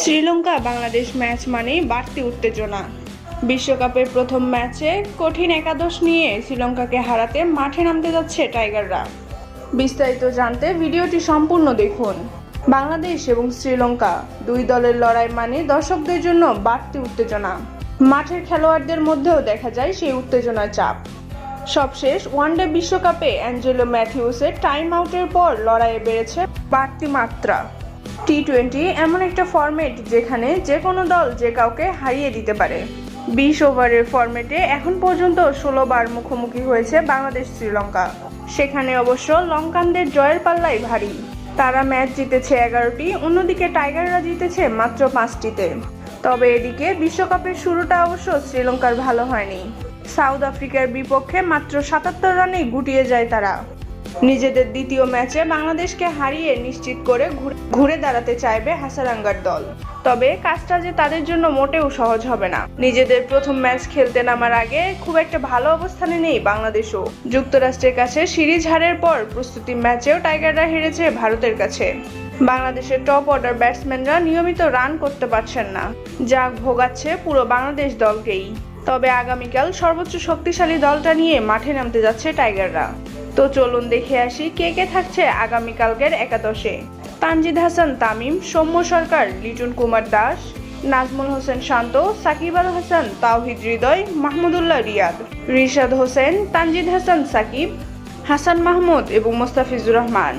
Sri Lanka Bangladesh match মানেই বাড়তি উত্তেজনা। বিশ্বকাপের প্রথম ম্যাচে কঠিন একাদশ নিয়ে শ্রীলঙ্কাকে হারাতে মাঠে নামতে যাচ্ছে টাইগাররা। বিস্তারিত জানতে ভিডিওটি সম্পূর্ণ দেখুন। বাংলাদেশ এবং শ্রীলঙ্কা দুই দলের লড়াই মানে দর্শকদের জন্য বাড়তি উত্তেজনা। মাঠের খেলোয়াড়দের মধ্যেও দেখা যায় সেই উত্তেজনার চাপ। সবশেষ ওয়ানডে বিশ্বকাপে অ্যাঞ্জেলো ম্যাথিউসের টাইম আউটের পর লড়াইয়ে বেড়েছে বাড়তি মাত্রা। টি টোয়েন্টি এমন একটা ফরম্যাট যেখানে যে কোনো দল যে কাউকে হারিয়ে দিতে পারে। বিশ ওভারের ফরম্যাটে এখন পর্যন্ত ষোলো বার মুখোমুখি হয়েছে বাংলাদেশ শ্রীলঙ্কা। সেখানে অবশ্য লঙ্কানদের জয়ের পাল্লাই ভারী। তারা ম্যাচ জিতেছে এগারোটি, অন্যদিকে টাইগাররা জিতেছে মাত্র পাঁচটিতে। তবে এদিকে বিশ্বকাপের শুরুটা অবশ্য শ্রীলঙ্কার ভালো হয়নি। সাউথ আফ্রিকার বিপক্ষে মাত্র সাতাত্তর রানেই গুটিয়ে যায় তারা। নিজেদের দ্বিতীয় ম্যাচে বাংলাদেশকে হারিয়ে নিশ্চিত করে ঘুরে- দাঁড়াতে চাইবে হাসারাঙ্গার দল। তবে কাজটা যে তাদের জন্য মোটেও সহজ হবে না। নিজেদের প্রথম ম্যাচ খেলতে নামার আগে খুব একটা ভালো অবস্থানে নেই বাংলাদেশও। যুক্তরাষ্ট্রের কাছে সিরিজ হারের পর প্রস্তুতি ম্যাচেও টাইগাররা হেরেছে ভারতের কাছে। বাংলাদেশের টপ অর্ডার ব্যাটসম্যানরা নিয়মিত রান করতে পারছেন না। যা ভোগাচ্ছে পুরো বাংলাদেশ দলকেই। তবে আগামীকাল সর্বোচ্চ শক্তিশালী দলটা নিয়ে মাঠে নামতে যাচ্ছে টাইগাররা। তো চলুন দেখে আসি কে কে থাকছে আগামীকালকের একাদশে। তানজিদ হাসান, তামিম, সৌম্য সরকার, লিটন কুমার দাস, নাজমুল হোসেন শান্ত, সাকিব আল হাসান, তাওহিদ হৃদয়, মাহমুদুল্লাহ রিয়াদ। রিশাদ হোসেন, তানজিদ হাসান, সাকিব, হাসান মাহমুদ এবং মোস্তাফিজুর রহমান।